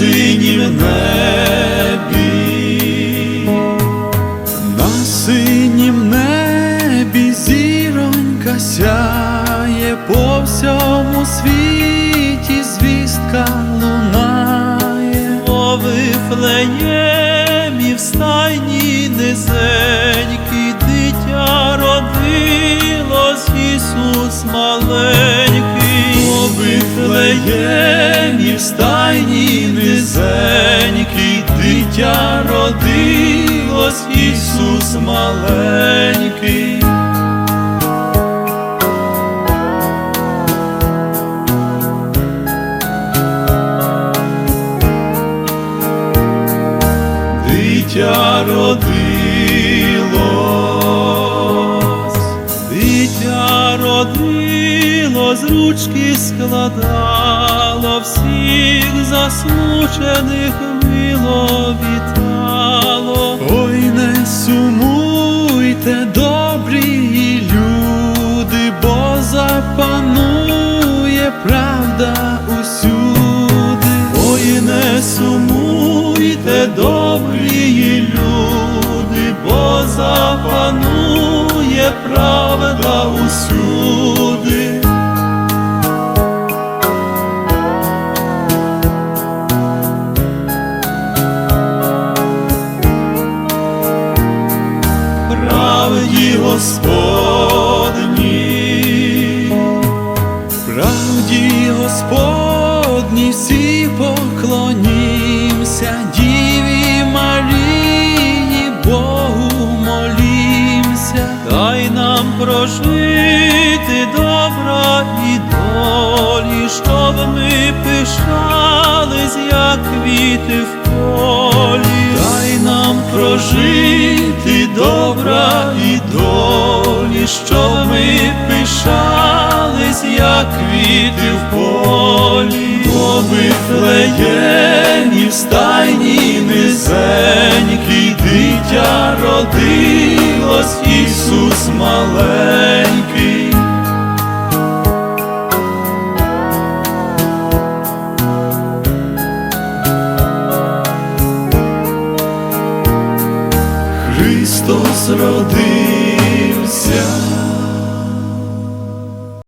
небі, на синім небі зіронька сяє по всьому світі звістка лунає. Вифлеємі в стайні низенький дитя родилось Ісус маленький. Вифлеємі в стайні низенький дитя родилось Ісус маленький. Дитя родилось, з ручки складало, всіх засмучених мило вітало. ой, не сумуйте, добрі люди, бо запанує правда усюди. Ой, не сумуйте, добрі люди, бо запанує правда усюди. Правді Господній, правді Господній всі поклонімся, Діві Марії, Богу молімся. Дай нам прожити добра і долі, щоб ми пишались, як квіти в полі. Дай нам прожити добра і долі, що ми пишались, як квіти в полі, О Вифлеємі в стайні низенький дитя родилось Ісус маленький. Христос родився,